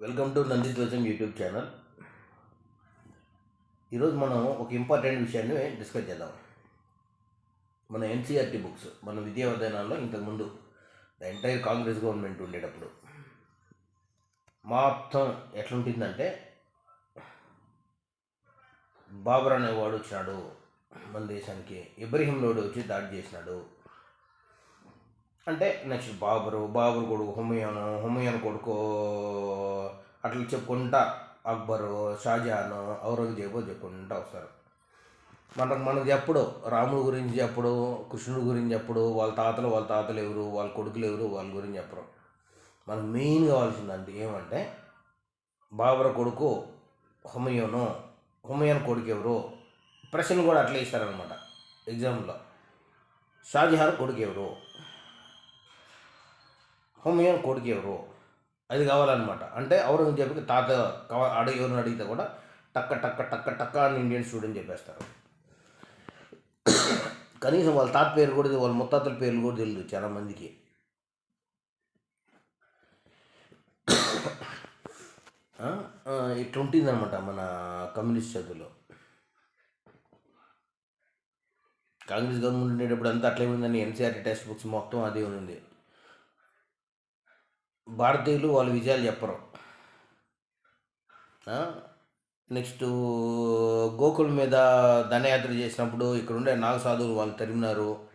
Welcome to Nandidhwajam YouTube channel. ఈరోజు మనం ఒక ఇంపార్టెంట్ విషయాన్ని డిస్కస్ చేద్దాం. మన ఎన్సీఆర్టీ బుక్స్ మన విద్యావధానాల్లో ఇంతకుముందు ద ఎంటైర్ కాంగ్రెస్ గవర్నమెంట్ ఉండేటప్పుడు మొత్తం ఎట్లుంటుందంటే బాబర్ అనేవాడు వచ్చినాడు మన దేశానికి ఇబ్రహీం లోడు వచ్చి దాడి చేసినాడు. అంటే నెక్స్ట్ బాబరు బాబరు కొడుకు హుమయూను హుమయూన్ కొడుకు అట్లా చెప్పుకుంటా అక్బరు షాజహాను ఔరంగజేబు చెప్పుకుంటా వస్తారు. మనకు మనకు ఎప్పుడు రాముడు గురించి చెప్పడు కృష్ణుడు గురించి చెప్పడు వాళ్ళ తాతలు వాళ్ళ తాతలు ఎవరు వాళ్ళ కొడుకులు ఎవరు వాళ్ళ గురించి చెప్పరు మనకు మెయిన్ కావాల్సిందంటే ఏమంటే బాబర్ కొడుకు హుమయూను హుమయూన్ కొడుకు ఎవరు ప్రశ్నలు కూడా అట్లే ఇస్తారనమాట ఎగ్జామ్లో షాజహాన్ కొడుకు ఎవరు? హుమయూన్ కొడుకు ఎవరు అది కావాలన్నమాట. అంటే ఔరంగజేబుకి తాత కావ- అడిగి ఎవరిని అడిగితే కూడా టక్క టక్క టక్క టక్క అని ఇండియన్ స్టూడెంట్ చెప్పేస్తారు. కనీసం వాళ్ళ తాత పేరు కూడా వాళ్ళ ముత్తాతల పేర్లు కూడా తెలియదు చాలామందికి ఇట్లా ఉంటుందన్నమాట మన కమ్యూనిస్ట్ చదువులో. కాంగ్రెస్ గవర్నమెంట్ ఉండేటప్పుడు అంతా అట్లే ఉందని ఎన్సీఆర్టీ టెక్స్ట్ బుక్స్ మొత్తం అదే ఉంది. భారతీయులు వాళ్ళ విజయాలు చెప్పరు. నెక్స్ట్ గోకుల్ మీద దండయాత్ర చేసినప్పుడు ఇక్కడ ఉండే వాళ్ళు తరిమినారు.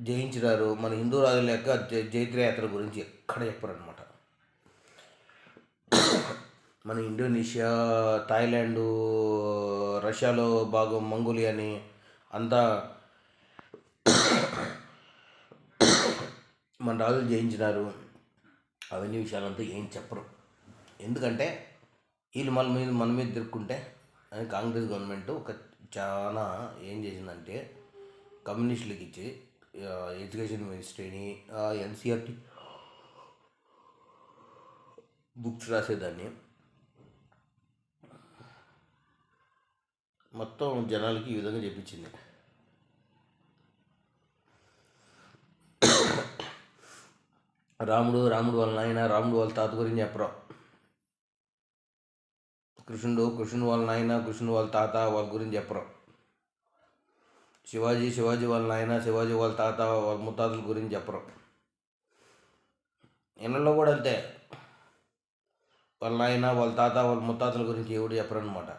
జయించినారు. మన హిందూ రాజుల యొక్క జై- జైత్రయాత్ర గురించి ఎక్కడ చెప్పరనమాట మన ఇండోనేషియా థాయిలాండు రష్యాలో భాగం మంగోలియాని అంతా మన రాజులు జయించినారు. అవన్నీ విషయాలంతా ఏం చెప్పరు. ఎందుకంటే వీళ్ళు మన మీద మన మీద తిరుక్కుంటే అని కాంగ్రెస్ గవర్నమెంట్ ఒక చాలా ఏం చేసిందంటే కమ్యూనిస్టులకి ఇచ్చి ఎడ్యుకేషన్ మినిస్ట్రీని ఎన్సీఆర్టీ బుక్స్ రాసేదాన్ని. మొత్తం జనాలకి ఈ విధంగా చెప్పించింది. రాముడు రాముడు వాళ్ళ నాయన రాముడు వాళ్ళ తాత గురించి చెప్పరు? కృష్ణుడు కృష్ణుడు వాళ్ళ నాయన కృష్ణుడు వాళ్ళ తాత వాళ్ళ గురించి చెప్పరు? శివాజీ శివాజీ వాళ్ళ నాయన శివాజీ వాళ్ళ తాత వాళ్ళ ముత్తాతల గురించి చెప్పరు? ఇళ్ళలో కూడా అంతే. వాళ్ళ నాయన వాళ్ళ తాత వాళ్ళ ముత్తాతల గురించి ఎవడు చెప్పరనమాట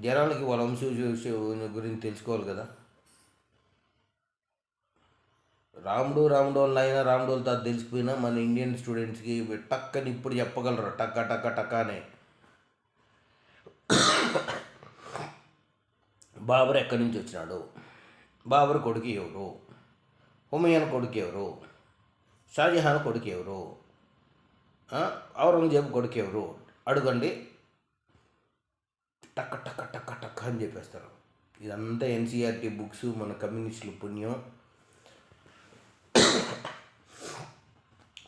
జనాలకి వాళ్ళ వంశ గురించి తెలుసుకోవాలి కదా. రాముడు రాముడోళ్ళు అయినా రాముడోళ్ళతో రాముడు తెలిసిపోయినా మన ఇండియన్ స్టూడెంట్స్కి టక్కని ఇప్పుడు చెప్పగలరు. టక్క టక్క టక్క అని. బాబర్ ఎక్కడి నుంచి వచ్చినాడు? బాబర్ కొడుకు ఎవరు? హుమయూన్ కొడుకు ఎవరు? షాజహాన్ కొడుకు ఎవరు? ఔరంగజేబు కొడుకు ఎవరు? అడగండి. టక్క టక్క టక్క టక్క అని చెప్పేస్తారు. ఇదంతా ఎన్సీఆర్టీ బుక్స్ మన కమ్యూనిస్టుల పుణ్యం.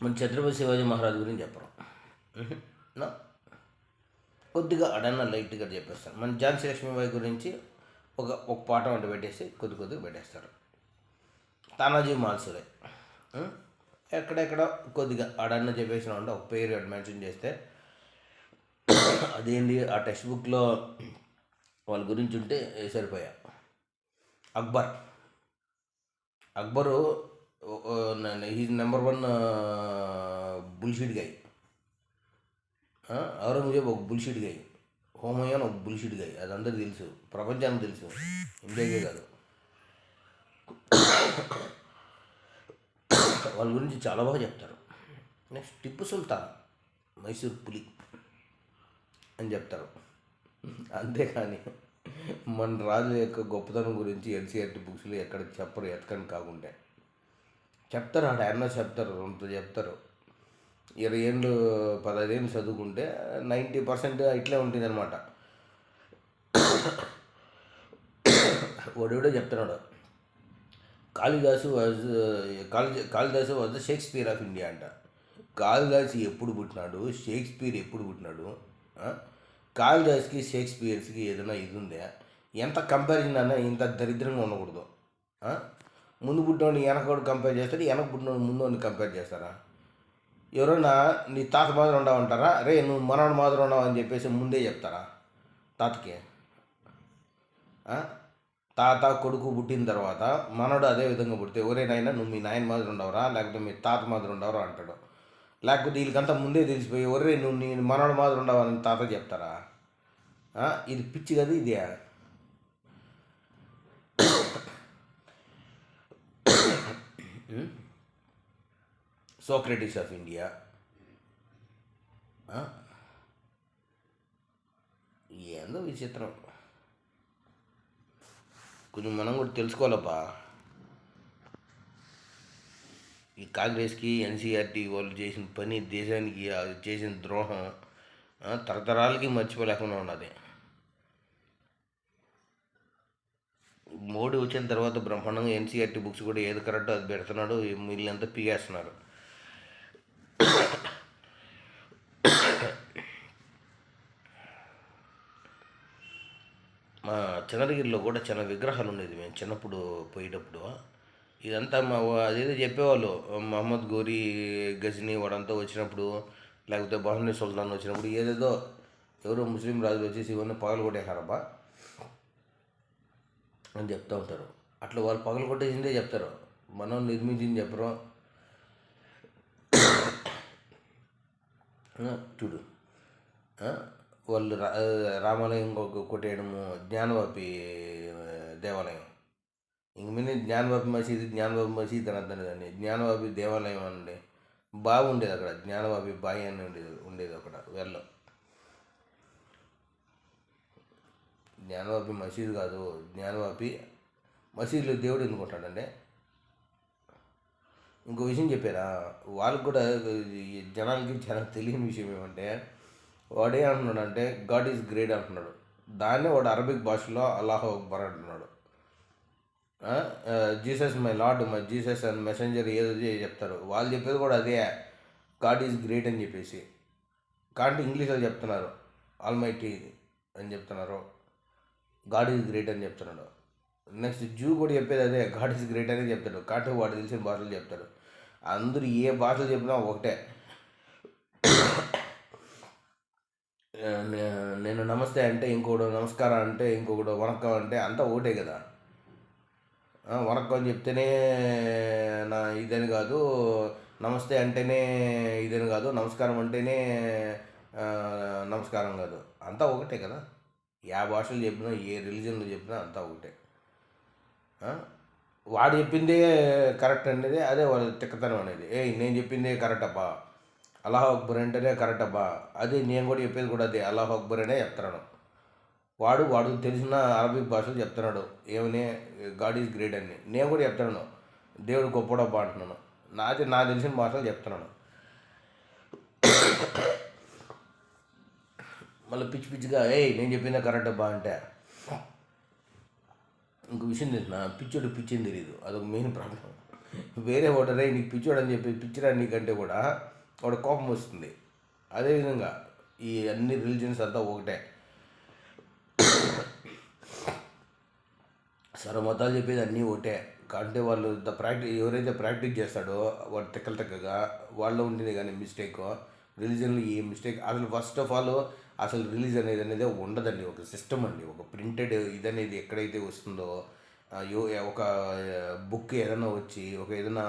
మన ఛత్రపతి శివాజీ మహారాజ్ గురించి చెప్పరు. కొద్దిగా అడన్న లైట్గా చెప్పేస్తారు. మన ఝాన్సీ లక్ష్మీబాయి గురించి ఒక ఒక పాఠం అంటే పెట్టేసి కొద్ది కొద్దిగా పెట్టేస్తారు. తానాజీ మాల్సులే ఉం? ఎక్కడెక్కడ కొద్దిగా అడన్న చెప్పేసిన అంటే ఒక పేరు మెన్షన్ చేస్తే అదేంటి ఆ టెక్స్ట్ బుక్లో వాళ్ళ గురించి ఉంటే సరిపోయా. Akbar. Akbar he's number one bullshit guy Aurangzeb ఒక బుల్షిట్ గై హోమయాన్ ఒక బుల్షిట్ గై అది అందరికీ తెలుసు. ప్రపంచానికి తెలుసు. ఇండియాకే కాదు. వాళ్ళ గురించి చాలా బాగా చెప్తారు. నెక్స్ట్ టిప్పు సుల్తాన్. మైసూర్ పులి అని చెప్తారు. అంతేకాని మన రాజు యొక్క గొప్పతనం గురించి ఎన్సీఆర్టీ బుక్స్లో ఎక్కడ చెప్పరు ఎతకని కాకుండా. చెప్తారు ఆడ ఎన్నో చెప్తారు అంత చెప్తారు. ఇరవై ఏళ్ళు పదహైదు చదువుకుంటే నైంటీ పర్సెంట్ ఇట్లే ఉంటుంది అనమాట వాడెవడో చెప్తున్నాడు. Kalidas was Kali Kalidas was the Shakespeare of India అంట. కాళిదాసు ఎప్పుడు పుట్టినాడు? షేక్స్పియర్ ఎప్పుడు పుట్టినాడు? కాళిదాస్కి షేక్స్పియర్స్కి ఏదైనా ఇది ఉందా? ఎంత కంపారిజన్ అన్నా ఇంత దరిద్రంగా ఉండకూడదు. ముందు పుట్టినోడిని వెనకోడు కంపేర్ చేస్తాడు వెనక పుట్టినోడు ముందు కంపేర్ చేస్తారా? ఎవరైనా నీ తాత మాదిరి ఉండవంటారా రే నువ్వు మనవడు మాదిరి ఉండవు అని చెప్పేసి ముందే చెప్తారా? తాతకి? తాత కొడుకు పుట్టిన తర్వాత మనడు అదే విధంగా పుడితే ఒరే నువ్వు మీ నాయన మాదిరి ఉండవరా? లేకపోతే మీ తాత మాదిరి ఉండవరా? అంటాడు. లేకపోతే వీళ్ళకంతా ముందే తెలిసిపోయి ఒరే నువ్వు నీ మనవడు మాదిరి ఉండవని తాత చెప్తారా? ఇది పిచ్చి కదా ఇది. సోక్రటీస్ ఆఫ్ ఇండియా ఏందో విచిత్రం. కొంచెం మనం కూడా తెలుసుకోవాలబ్బా. ఈ కాంగ్రెస్కి ఎన్సీఆర్టీ వాళ్ళు చేసిన పని దేశానికి చేసిన ద్రోహం తరతరాలకి మర్చిపోలేకుండా ఉన్నది. మోడీ వచ్చిన తర్వాత బ్రహ్మాండంగా ఎన్సీఆర్టీ బుక్స్ కూడా ఏది కరెక్టో అది పెడుతున్నాడు మిగిలినంతా పీగేస్తున్నారు మా చంద్రగిరిలో కూడా చిన్న విగ్రహాలు ఉండేది మేము చిన్నప్పుడు పోయేటప్పుడు. ఇదంతా మా అదేదో చెప్పేవాళ్ళు మహమ్మద్ గోరీ గజనీ వాడంతా వచ్చినప్పుడు లేకపోతే బహునీ సుల్తాన్ వచ్చినప్పుడు ఏదేదో ఎవరో ముస్లిం రాజులు వచ్చేసి ఇవన్నీ పగలు కొట్టేశారబ్బా అని చెప్తూ ఉంటారు. అట్లా వాళ్ళు పగలు కొట్టేసిందే చెప్తారు. మనం నిర్మించింది చెప్పరు. చూడు. వాళ్ళు రామాలయం కొట్టేయడము జ్ఞానవాపి దేవాలయం. ఇంక మీద జ్ఞానవాపి మసీదు జ్ఞానవాపి మసీదు అని అర్థం లేదండి. జ్ఞానవాపి దేవాలయం అండి బాగుండేది అక్కడ. జ్ఞానవాపి బాయి అని ఉండేది ఉండేది అక్కడ వెళ్ళం జ్ఞానవాపి మసీదు కాదు జ్ఞానవాపి మసీదులో దేవుడు ఎందుకుంటాడండి ఇంకో విషయం చెప్పారా వాళ్ళకి కూడా జనాలకి చాలా తెలియని విషయం ఏమంటే వాడే అంటున్నాడు అంటే గాడ్ ఈజ్ గ్రేట్ అంటున్నాడు. దాన్నే వాడు అరబిక్ భాషలో అల్లాహ్ అక్బర్ అంటున్నాడు. Jesus my Lord my Jesus and messenger ఏదో చెప్తారు. వాళ్ళు చెప్పేది కూడా అదే. గాడ్ ఈజ్ గ్రేట్ అని చెప్పేసి. కాబట్టి ఇంగ్లీష్లో చెప్తున్నారు. ఆల్మైటీ అని చెప్తున్నారు. గాడ్ ఈజ్ గ్రేట్ అని చెప్తున్నాడు. నెక్స్ట్ జూ కూడా చెప్పేది అదే గాడ్ ఈజ్ గ్రేట్ అనే చెప్తాడు. కాటు వాడు తెలిసిన భాషలు చెప్తాడు. అందరూ ఏ భాషలు చెప్పినా ఒకటే. నేను నమస్తే అంటే ఇంకోడు నమస్కారం అంటే ఇంకొకడు వనక్కం అంటే అంతా ఒకటే కదా. వనక్కం అని చెప్తేనే నా ఇదని కాదు నమస్తే అంటేనే ఇదని కాదు నమస్కారం అంటేనే నమస్కారం కాదు. అంతా ఒకటే కదా. ఏ భాషలు చెప్పినా ఏ రిలీజన్లో చెప్పినా అంతా ఒకటే. వాడు చెప్పిందే కరెక్ట్ అనేది అదే వాడు తిక్కతనం అనేది. ఏ నేను చెప్పిందే కరెక్ట్ అబ్బా. అల్లాహ్ అక్బర్ అంటేనే కరెక్ట్ అబ్బా. అది నేను కూడా చెప్పేది కూడా అదే. అల్లాహ్ అక్బర్ అనే చెప్తున్నాడు. వాడు వాడు తెలిసిన అరబిక్ భాషలు చెప్తున్నాడు. ఏమని? గాడ్ ఈజ్ గ్రేట్ అని. నేను కూడా చెప్తున్నాను. దేవుడు గొప్పడబ్బా అంటున్నాను. నాది నా తెలిసిన భాషలు చెప్తున్నాను. మళ్ళీ పిచ్చి పిచ్చిగా ఏయ్ నేను చెప్పిందే కరెక్ట్ అబ్బా అంటే. ఇంకో విషయం తెలిసిన పిచ్చోడు పిచ్చింది తెలియదు అదొక మెయిన్ ప్రాబ్లం. వేరే ఓటరే నీకు పిచ్చోడు అని చెప్పి పిచ్చిరా నీకంటే కూడా వాడు కోపం వస్తుంది. అదేవిధంగా ఈ అన్ని రిలీజన్స్ అంతా ఒకటే. సర్వమతాలు చెప్పేది అన్నీ ఒకటే. అంటే వాళ్ళు ద ప్రాక్టీస్ ఎవరైతే ప్రాక్టీస్ చేస్తాడో వాడు తెక్కలు తెక్కగా వాళ్ళు ఉంటుంది కానీ మిస్టేక్ రిలీజన్లో ఏ మిస్టేక్ అసలు ఫస్ట్ ఆఫ్ ఆల్ అసలు రిలీజ్ అనేది అనేది ఉండదండి. ఒక సిస్టమ్ అండి. ఒక ప్రింటెడ్ ఇదనేది ఎక్కడైతే వస్తుందో యో ఒక బుక్ ఏదైనా వచ్చి ఒక ఏదైనా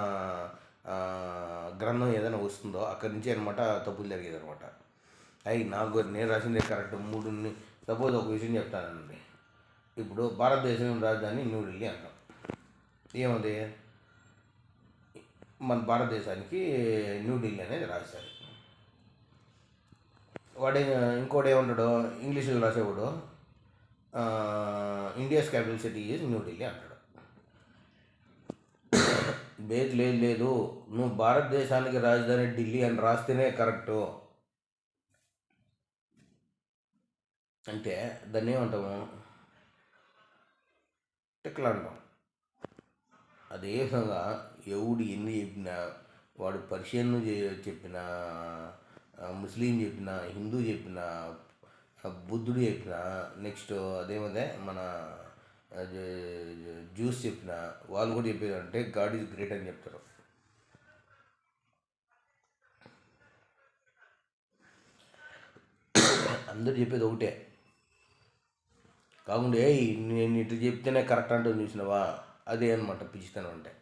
గ్రంథం ఏదైనా వస్తుందో అక్కడి నుంచి అనమాట తప్పులు జరిగేది అనమాట అవి నాకు నేను రాసిందే కరెక్ట్ మూడు సపోజ్ ఒక విషయం చెప్తానండి. ఇప్పుడు భారతదేశం రాజధాని న్యూఢిల్లీ అంటాం. ఏముంది? మన భారతదేశానికి న్యూఢిల్లీ అనేది రాజధాని. వాడే ఇంకోటి ఏమంటాడు ఇంగ్లీష్లో రాసేవాడు India's capital city is New Delhi అంటాడు. లేదు లేదు లేదు. నువ్వు భారతదేశానికి రాజధాని ఢిల్లీ అని రాస్తేనే కరెక్టు. అంటే దాన్ని ఏమంటాము? టిక్లు అంటాం అదే విధంగా ఎవడు ఎన్ని చెప్పినా వాడు పరిశీలన చెప్పిన చెప్పినా ముస్లిం చెప్పిన హిందూ చెప్పిన బుద్ధుడు చెప్పిన నెక్స్ట్ అదేమదే మన జ్యూస్ చెప్పిన వాళ్ళు కూడా చెప్పేది అంటే గాడ్ ఈజ్ గ్రేట్ అని చెప్తారు. అందరు చెప్పేది ఒకటే. కాకుండా నేను ఇటు చెప్తేనే కరెక్ట్ అంటే చూసినావా? అదే అనమాట పిచ్చితనం అంటే.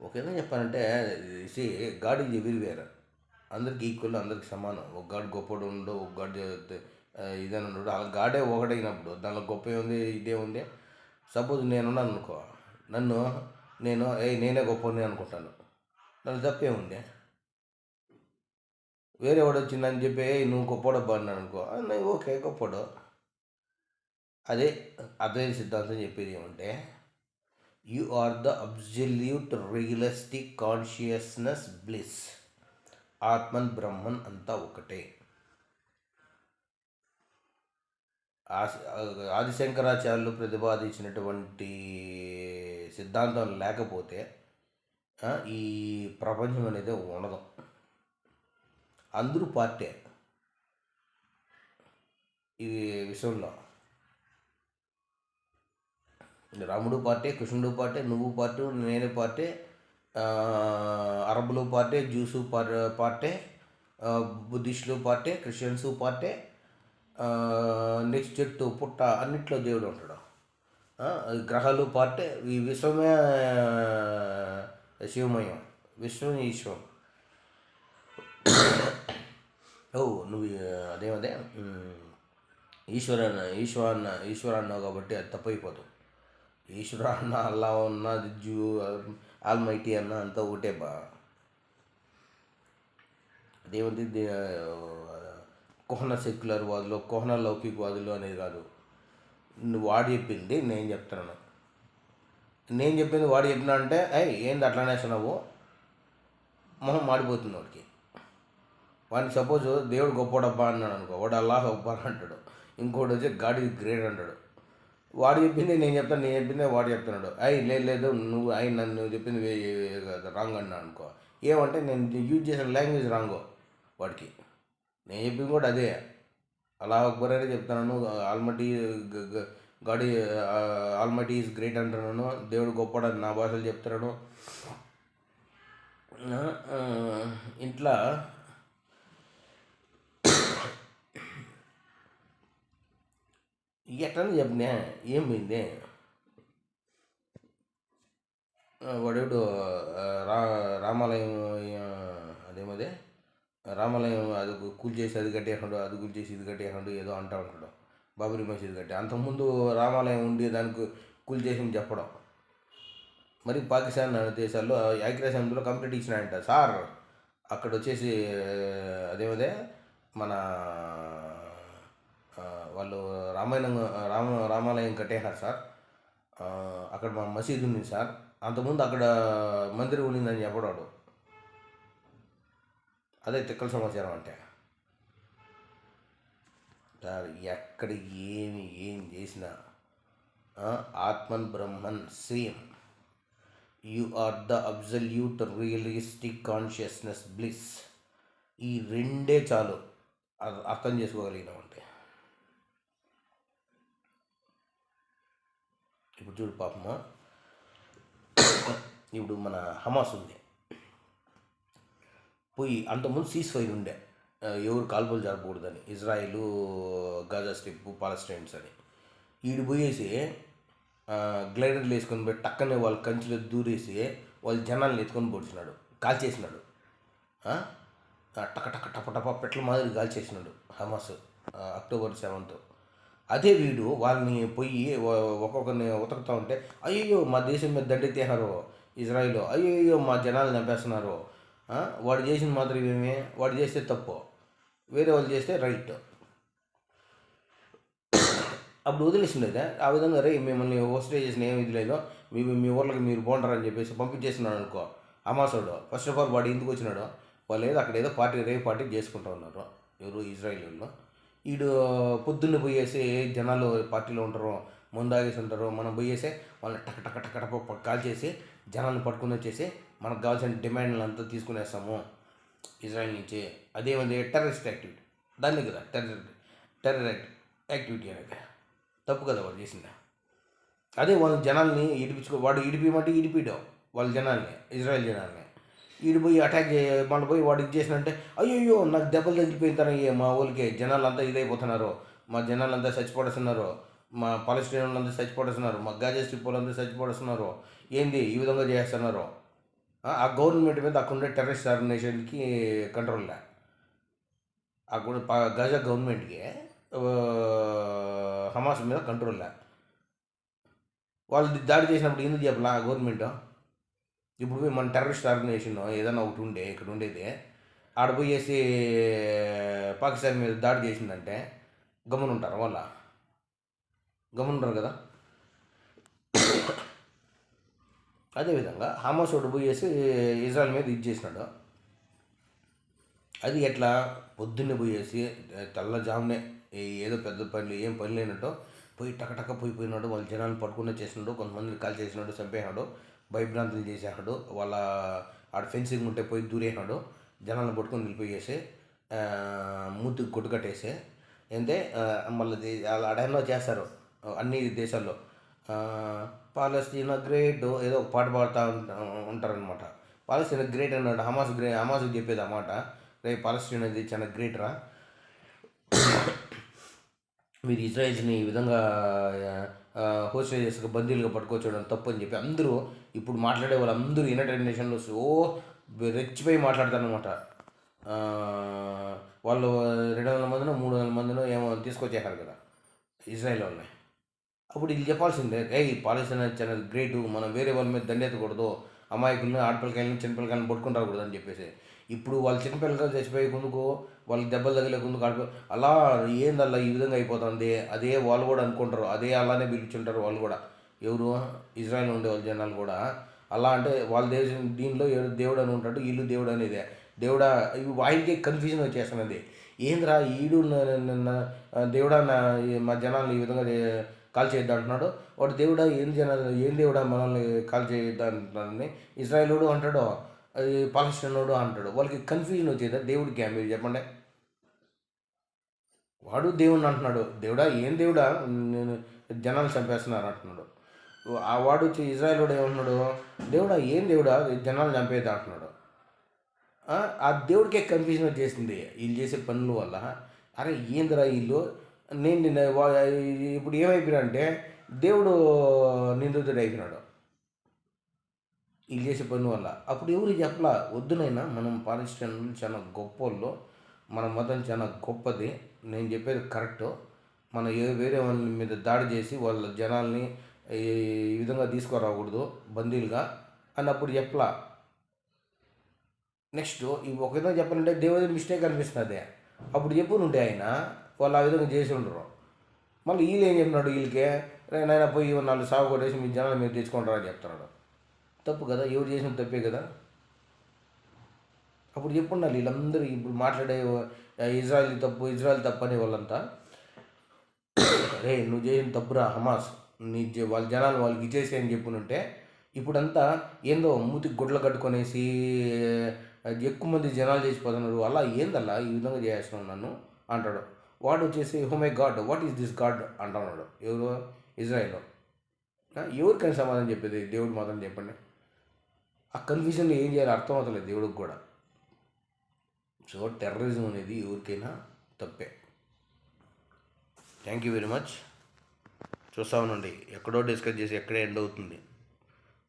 ఒకేనా చెప్పాలంటే సి గాడ్ ఈజ్ ఎవ్రీవేర్. అందరికి ఈక్వల్ అందరికి సమానం. ఒక గాడ్ గొప్పడు ఉండడు ఒక గాడ్ ఇదని ఉండడు. ఆ గాడే ఒకటైనప్పుడు దానిలో గొప్ప ఉంది ఇదే ఉంది. సపోజ్ నేనున్నాను అనుకో నన్ను నేను ఏ నేనే గొప్పని అనుకుంటాను. నన్ను తప్పే ఉంది. వేరే వాడు వచ్చిందని చెప్పి నువ్వు గొప్పడబ్బా అన్నాను అనుకో ఓకే గొప్పడు. అదే అదే సిద్ధాంతం చెప్పేది ఏమంటే you are the absolute realistic consciousness bliss ఆత్మన్ బ్రహ్మన్ అంతా ఒకటే ఆదిశంకరాచార్యులు ప్రతిపాదించినటువంటి సిద్ధాంతం లేకపోతే ఈ ప్రపంచం అనేది ఉండదు అందరూ పార్టీ. ఈ విషయంలో. రాముడు పార్టీ కృష్ణుడు పార్టీ నువ్వు పార్టీ నేను పార్టీ అరబులు పార్టీ జ్యూసు పార్ పార్టీ బుద్ధిస్టులు పార్టీ క్రిస్టియన్స్ పార్టీ నెక్స్ట్ చెట్టు పుట్ట అన్నిట్లో దేవుడు ఉంటాడు. గ్రహాలు పార్టీ ఈ విశ్వమే శివమయం విశ్వం ఈశ్వం ఓ నువ్వు అదేమదే ఉమ్, ఈశ్వరన్న ఈశ్వరన్న ఈశ్వరన్నావు కాబట్టి అది తప్పైపోతావు ఈశ్వర అన్న అల్లా ఉన్న జూ ఆల్మైటీ అన్న అంతా ఒకటే బా. అదేమంది దే- కోహన సెక్యులర్ వాదులు కోహన లౌకికవాదులు అనేది కాదు. వాడు చెప్పింది నేను చెప్తున్నాను నేను చెప్పింది వాడు చెప్పినా అంటే అయ్యి ఏంది అట్లానే చిన్నావు మొహం మాడిపోతుంది వాడికి. వాడిని సపోజ్ దేవుడు గొప్పడబ్బా అన్నాడు అనుకో వాడు అల్లాహ్ గొప్ప అంటాడు. ఇంకోటి వచ్చి గాడి గ్రేట్ అంటాడు. వాడు చెప్పింది నేను చెప్తాను నేను చెప్పింది వాడు చెప్తున్నాడు. అయ్యి లేదు లేదు నువ్వు అయ్యి నన్ను నువ్వు చెప్పింది రాంగ్ అన్నా అనుకో. ఏమంటే నేను యూజ్ చేసిన లాంగ్వేజ్ రాంగో వాడికి. నేను చెప్పింది కూడా అదే. అలా అక్బర్ అనే చెప్తున్నాను ఆల్మటీ గాడి ఆల్మటీ ఈజ్ గ్రేట్ అంటున్నాను. దేవుడు గొప్పడని నా భాషలు చెప్తున్నాను ఇంట్లో ఎట్లని చెప్పినా ఏం పోయింది వాడేడు రా రామాలయం ఆ, అదేమదే రామాలయం అది కూల్ చేసి అది కట్టేసాడు అది కూల్ చేసి ఇది కట్టేసాడు ఏదో అంటా ఉంటాడు బాబరీ మసీద్ కట్టి. అంతకుముందు రామాలయం ఉండి దానికి కూల్ చేసి చెప్పడం. మరి పాకిస్తాన్ దేశాల్లో ఐక్యరాజ్యంలో కంప్లీట్ ఇచ్చినాయంట. సార్ అక్కడ వచ్చేసి అదేమదే మన రామాయణం రామ రామాలయం కట్టేశారు సార్. అక్కడ మా మసీదు ఉంది సార్. అంతకుముందు అక్కడ మందిరం ఉండిందని చెప్పడాడు. అదే తిక్కల సమాచారం అంటే. సార్ ఎక్కడ ఏమి ఏం చేసినా ఆత్మన్ Brahman same. You are the absolute realistic consciousness bliss. ఈ రెండే చాలు. అర్థం చేసుకోగలిగినామంటే. ఇప్పుడు చూడు పాపము. ఇప్పుడు మన హమాస్ ఉంది పోయి అంతకుముందు సీజ్ ఫైర్ ఉండే. ఎవరు కాల్పులు జరపకూడదని. ఇజ్రాయిల్ గాజా స్ట్రిప్ పాలస్టైన్స్ అని. వీడు పోయేసి గ్లైడర్లు వేసుకొని పోయి టక్కనే వాళ్ళ కంచిలో దూరేసి వాళ్ళ జనాల్ని ఎత్తుకొని పొడిచినాడు. కాల్చేసినాడు. టక టక టప టప పెట్ల మాదిరి కాల్చేసినాడు హమాస్ అక్టోబర్ సెవెంత్. అదే వీడు వాళ్ళని పోయి ఒక్కొక్కరిని ఉతకుతూ ఉంటే అయ్యో మా దేశం మీద దండెత్తేహారు ఇజ్రాయిల్ అయ్యో మా జనాలు చంపేస్తున్నారు. వాడు చేసిన మాత్రం ఏమి? వాడు చేస్తే తప్పు. వేరే వాళ్ళు చేస్తే రైట్. అప్పుడు వదిలేసిండేదా? ఆ విధంగా రే మిమ్మల్ని హోస్టేజ్ చేసిన ఏమి ఇది లేదో. మీ మీ ఊర్లోకి మీరు బాగుంటారని చెప్పేసి పంపించేస్తున్నాడు అనుకో. అమాసోడు ఫస్ట్ ఆఫ్ ఆల్ వాడు ఎందుకు వచ్చినాడు. వాళ్ళు ఏదో అక్కడ ఏదో పార్టీ రేపు పార్టీ చేసుకుంటూ ఉన్నారు. ఎవరు? ఇజ్రాయిల్ వాళ్ళు. వీడు పొద్దున్నే పోయేసి జనాలు పార్టీలో ఉంటారు ముందాగేసి ఉంటారు మనం పోయేసి వాళ్ళని టక టక టక టక కాల్ చేసి జనాలను పట్టుకుని వచ్చేసి మనకు కావాల్సిన డిమాండ్లు అంతా తీసుకునేస్తాము ఇజ్రాయిల్ నుంచి. అదేమంది టెర్రరిస్ట్ యాక్టివిటీ. దాన్ని కదా టెర్రర్ టెర్రర్ యాక్టివిటీ అనేది. తప్పు కదా వాడు చేసింది? అదే వాళ్ళ జనాల్ని ఇడిపించుకో వాడు ఇడిపిమంటే ఇడిపియడం వాళ్ళ జనాల్ని ఇజ్రాయెల్ జనాల్ని. వీడు పోయి అటాక్ చే మళ్ళీ పోయి వాడు ఇది చేసినంటే అయ్యో నాకు దెబ్బలు తగిలిపోయిన మా ఊరికి జనాలంతా ఇదైపోతున్నారు. మా జనాలంతా చచ్చిపడుతున్నారు మా పాలస్టీన్లంతా చచ్చిపడుతున్నారు మా గాజా స్ట్రిప్పులంతా చచ్చిపడుతున్నారు ఏంది ఈ విధంగా చేస్తున్నారు? ఆ గవర్నమెంట్ మీద అక్కడ ఉండే టెర్రరిస్ట్ ఆర్గనైజేషన్కి కంట్రోల్ లే. అక్కడ గాజా గవర్నమెంట్కి హమాస్ మీద కంట్రోల్ లే. వాళ్ళు దాడి చేసినప్పుడు ఎందుకు చెప్పలా గవర్నమెంట్ ఇప్పుడు పోయి మన టెర్రరిస్ట్ ఆర్గనైజేషన్ ఏదైనా ఒకటి ఉండే ఇక్కడ ఉండేది. ఆడ పోయేసి పాకిస్తాన్ మీద దాడి చేసిందంటే గమని ఉంటారు వాళ్ళ. గమనుంటారు కదా? అదేవిధంగా హమాస్ ఒకటి పోయేసి ఇజ్రాయల్ మీద ఇది చేసినాడు. అది ఎట్లా? పొద్దున్నే పోయేసి తెల్లజామునే ఏదో పెద్ద పనులు ఏం పని లేనట్టు పోయి టకటక పోయి పోయినాడు వాళ్ళ జనాలు పడుకునే చేసినాడు కొంతమందిని కాల్ చేసినాడు చంపేసినాడు. భయభ్రాంతులు చేసేసాడు వాళ్ళ ఆడ ఫెన్సింగ్ ఉంటే పోయి దూరేసినాడు. జనాలను పట్టుకొని నిలిపోయేసి మూతికి కొట్టుకట్టేసి అంటే ఆ, మళ్ళీ వాళ్ళ ఆడెన్నో చేస్తారు. అన్ని దేశాల్లో. ఆ, పాలస్తీనా గ్రేట్ ఏదో ఒక పాట పాడుతూ ఉంటారనమాట పాలస్తీనా గ్రేట్ అన్నాడు. హమాస్ గ్రే హమాస్ చెప్పేది అన్నమాట రేపు రే పాలస్తీనా ఇది చాలా గ్రేట్ రా. మీరు ఇజ్రాయిల్స్ని ఈ విధంగా హోస్టేజెస్గా బందీలుగా పట్టుకోవచ్చడం తప్పు అని చెప్పి అందరూ ఇప్పుడు మాట్లాడే వాళ్ళందరూ యునైటెడ్ నేషన్లో సో రెచ్చిపోయి మాట్లాడతారనమాట వాళ్ళు రెండు వందల మందినో మూడు వందల మందినో ఏమో తీసుకొచ్చేసారు కదా ఇజ్రాయెల్ వాళ్ళని. అప్పుడు వీళ్ళు చెప్పాల్సిందే ఏ ఈ పాలస్తీనా చాలా గ్రేట్ మనం వేరే వాళ్ళ మీద దండెత్తకూడదు అమాయకులను ఆడపిల్లకాయలను చిన్నపిల్లకాయలను పట్టుకుంటారు రాకూడదు అని చెప్పేసి. ఇప్పుడు వాళ్ళు చిన్నపిల్లకాయలు చచ్చిపోయే ముందుకు వాళ్ళకి దెబ్బలు తగిలే కుందుకు ఆడిపో అలా ఏందల్లా ఈ విధంగా అయిపోతుంది? అదే వాళ్ళు కూడా అనుకుంటారు అదే అలానే పిలుచుంటారు వాళ్ళు కూడా. ఎవరు? ఇజ్రాయెల్ ఉండే వాళ్ళ జనాలు కూడా. అలా అంటే వాళ్ళ దేశం దీనిలో దేవుడు అని ఉంటాడు వీళ్ళు దేవుడు అనేది. దేవుడా ఇవి ఆయనకి కన్ఫ్యూజన్ వచ్చేస్తున్నది. ఏంద్రా ఈడు దేవుడా నా మా జనాలు ఈ విధంగా కాల్ చేయొద్దు అంటున్నాడు. వాడు దేవుడా ఏం జనాలు ఏం దేవుడా మనల్ని కాల్ చేయొద్దు అంటున్నాడని ఇజ్రాయేలుడు అంటాడు. అది పాలస్తీనోడు అంటాడు. వాళ్ళకి కన్ఫ్యూజన్ వచ్చేదా. దేవుడికి మీరు చెప్పండి. వాడు దేవుడిని అంటున్నాడు. దేవుడా ఏం దేవుడా? నేను జనాలు చంపేస్తున్నారు అంటున్నాడు. ఆ వాడు వచ్చి ఇజ్రాయలుడు వాడు ఏమంటున్నాడు దేవుడా ఏం దేవుడా? జనాలు చంపేది అంటున్నాడు. ఆ, దేవుడికే కన్ఫ్యూజన్ వచ్చేసింది. వీళ్ళు చేసే పనుల వల్ల. అరే ఏందిరా వీళ్ళు? నేను నిన్న ఇప్పుడు ఏమైపోయినా దేవుడు నిందితుడు అయిపోయినాడు. వీళ్ళు చేసే పని వల్ల. అప్పుడు ఎవరు చెప్పలా? వద్దునైనా మనం పాలిస్టైన్లు చాలా గొప్పోళ్ళు. మన మతం చాలా గొప్పది. నేను చెప్పేది కరెక్ట్. మనం ఏ వేరే వాళ్ళ మీద దాడి చేసి వాళ్ళ జనాల్ని ఈ విధంగా తీసుకురాకూడదు బందీలుగా అన్నప్పుడు చెప్పలా నెక్స్ట్ ఈ ఒక విధంగా చెప్పాలంటే దేవుడి మిస్టేక్ అనిపిస్తుంది అప్పుడు చెప్పునుంటే ఆయన? వాళ్ళు ఆ విధంగా చేసి ఉండరు. మళ్ళీ వీళ్ళు ఏం చెప్పినాడు వీళ్ళకే? "రే నాయన పోయి నాలుగు సాగు కొట్టేసి మీ జనాలు మీరు తెచ్చుకుంటారని చెప్తున్నాడు. తప్పు కదా? ఎవరు చేసిన తప్పే కదా? అప్పుడు చెప్పుండాలి వీళ్ళందరూ? ఇప్పుడు మాట్లాడే ఇజ్రాయల్ తప్పు ఇజ్రాయల్ తప్పు అనే వాళ్ళంతా రే నువ్వు చేసిన తప్పురా హమాస్. నీ వాళ్ళ జనాలు వాళ్ళకి ఇచ్చేసి అని చెప్పునుంటే ఇప్పుడంతా ఏందో మూతికి గుడ్లు కట్టుకొనేసి ఎక్కువ మంది జనాలు చేసిపోతున్నారు అలా ఏందల్లా ఈ విధంగా చేస్తున్నావు నన్ను? అంటాడు. వాడు వచ్చేసి oh my God what is this God? అంటున్నాడు. ఎవరు? ఇజ్రాయెల్. ఎవరికైనా సమాధానం చెప్పేది? దేవుడు మాత్రం చెప్పండి. ఆ కన్ఫ్యూజన్లో ఏం చేయాలో అర్థం అవుతలేదు దేవుడికి కూడా. సో టెర్రరిజం అనేది ఎవరికైనా తప్పే. Thank you very much. చూస్తా ఉండండి ఎక్కడో డిస్కస్ చేసి ఎక్కడే ఎండ్ అవుతుంది.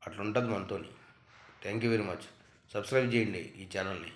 అట్లుంటుంది మనతోని. Thank you very much subscribe చేయండి ఈ ఛానల్ని.